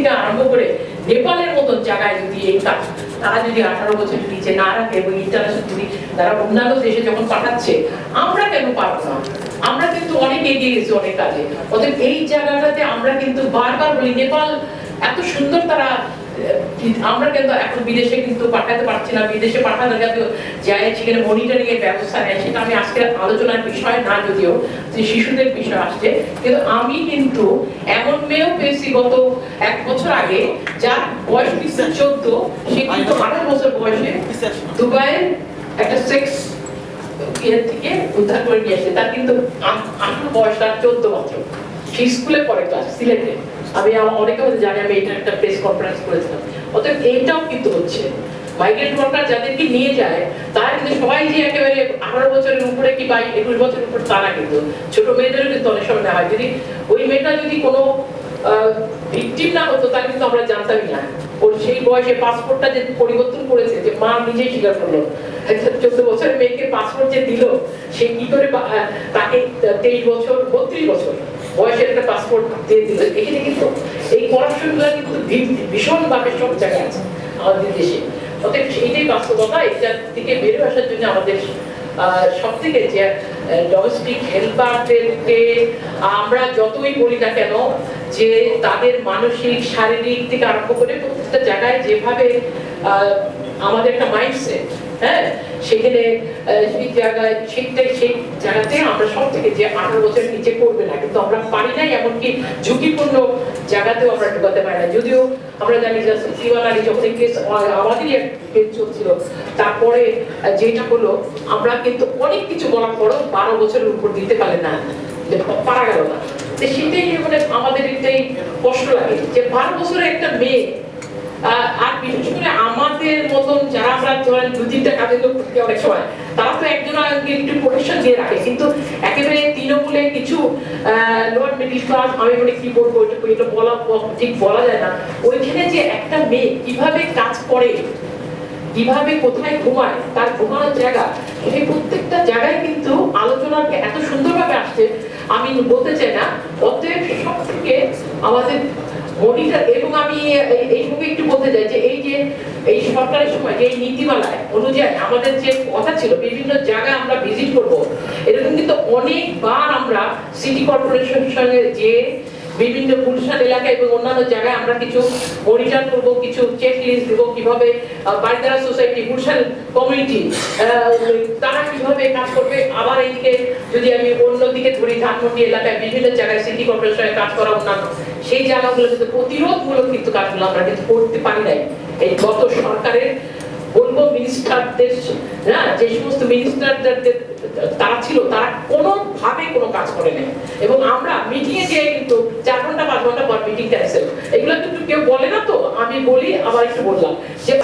থেকে আরম্ভ করে নেপালের মতো জায়গায় যদি এই কাজ তারা যদি আঠারো বছরের নিচে না রাখে এবং ইন্টারন্যাশনাল যদি তারা অন্যান্য দেশে যখন পাঠাচ্ছে, আমরা কেন পারব না? আমরা কিন্তু অনেক এগিয়ে গেছি অনেক কাজে। অতএব এই জায়গাটাতে আমরা কিন্তু বারবার বলি, নেপাল এত সুন্দর তারা আমরা কিন্তু এখন বিদেশে কিন্তু পাঠাতে পারছি না, বিদেশে পাঠানো গেলে যায়, সেখানে মনিটরিং এর ব্যবস্থা নেয়, সেটা আমি আজকের আলোচনার বিষয় না যদিও, যে শিশুদের বিষয় আসছে। কিন্তু আমি কিন্তু এমন মেয়েও পেয়েছি গত এক বছর আগে, যার বয়স কিন্তু চোদ্দ, সে কিন্তু আঠারো বছর বয়সে দুবাইয়ের একটা সেক্স ইয়ে থেকে উদ্ধার করে নিয়ে আসছে তার কিন্তু আঠারো বয়স, তার চোদ্দ বছর। সে স্কুলে পড়ে ক্লাস সিলেটে। আমি অনেকে জানি, আমি এটা একটা প্রেস কনফারেন্স করেছিলাম। অতএব এইটাও কিন্তু হচ্ছে। মাইগ্রেন্ট ওয়ার্কার যাদেরকে নিয়ে যায়, তারা কিন্তু সবাই যে একেবারে আঠারো বছরের উপরে কি বা একুশ বছরের উপর, তারা কিন্তু। ছোট মেয়েদেরও কিন্তু অনেক সময় নেওয়া হয়। যদি ওই মেয়েটা যদি কোনো ভিকটিম না হতো, তাহলে কিন্তু আমরা জানতামই না। ওর সেই বয়সে পাসপোর্টটা যে পরিবর্তন করেছে, যে মা নিজেই স্বীকার করল। চোদ্দ বছরের মেয়েকে পাসপোর্ট যে দিল, সে কি করে তাকে তেইশ বছর, বত্রিশ বছর বয়সের একটা পাসপোর্ট দিয়ে দিল। এখানে কিন্তু এই করাপশনগুলো কিন্তু ভী- ভীষণভাবে সব জায়গায় আছে আমাদের দেশে। অতএব সেইটাই বাস্তবতা এটার থেকে বেরো আসার জন্য আমাদের সব থেকে যে ডোমেস্টিক হেল্পারদেরকে আমরা যতই বলি না কেন, যে তাদের মানসিক, শারীরিক থেকে আরম্ভ করে প্রত্যেকটা জায়গায় যেভাবে আমাদের একটা মাইন্ডসেট হ্যাঁ সেখানে জায়গায় সেই জায়গাতে আমরা সব থেকে যে আঠারো নিচে করবে না, কিন্তু আমরা পারি নাই, এমনকি ঝুঁকিপূর্ণ জায়গাতেও আমরা ঢুকাতে পারি না যদিও আমরা জানি যে যখন কেস আমাদেরই কেস চলছিল, তারপরে যেটা হলো, আমরা কিন্তু অনেক কিছু বলার পরও বারো বছরের উপর দিতে পারে না পারা গেল না। সেটাই মানে আমাদের এটাই কষ্ট লাগে, যে বারো বছরের একটা মেয়ে আর বিশেষ করে আমাদের মতন দু তিনটা কাজের লোক থাকে অনেক সময়। তারা তো একজন একটু দিয়ে রাখে। কিন্তু একেবারে তৃণমূলে কিছু লোয়ার মিডিল ক্লাস আমি মানে কি বলব, এটা বলা ঠিক বলা যায় না। ওইখানে যে একটা মেয়ে কীভাবে কাজ করে, কীভাবে কোথায় ঘুমায়, তার ঘুমানোর জায়গা এই প্রত্যেকটা জায়গায় কিন্তু আলোচনার এত সুন্দরভাবে আসছে, আমি বলতে চাই না। অতএব সব থেকে আমাদের মনিটর এবং আমি এই- এইভাবে একটু বলতে চাই যে এই যে এই সরকারের সময় যে এই নীতিমালায় অনুযায়ী আমাদের যে কথা ছিল বিভিন্ন জায়গায় আমরা ভিজিট করব এরকম কিন্তু অনেকবার আমরা সিটি কর্পোরেশনের সঙ্গে যে বিভিন্ন গুলশান এলাকা এবং অন্যান্য জায়গায় আমরা কিছু মনিটর করব কিছু চেক লিস্ট দেবো কীভাবে আহ, বাড়িদারা সোসাইটি গুলশান কমিউনিটি তারা কীভাবে কাজ করবে আবার এইদিকে যদি আমি অন্যদিকে ধরি, ধানমন্ডি এলাকায় বিভিন্ন জায়গায় সিটি কর্পোরেশনের কাজ করা অন্যান্য, সেই জায়গাগুলো কিন্তু প্রতিরোধমূলক কিন্তু কাজগুলো আমরা কিন্তু করতে পারি নাই। এই গত সরকারের বলব মিনিস্টারদের না, যে সমস্ত মিনিস্টারদের তারা ছিল, তারা কোনোভাবে কোনো কাজ করে নাই। এবং আমরা মিটিংয়ে গিয়ে কিন্তু চার ঘণ্টা, পাঁচ ঘণ্টা পর মিটিং ক্যান্সেল এগুলো কিন্তু কেউ বলে না তো, আমি বলি, আবার একটু বললাম।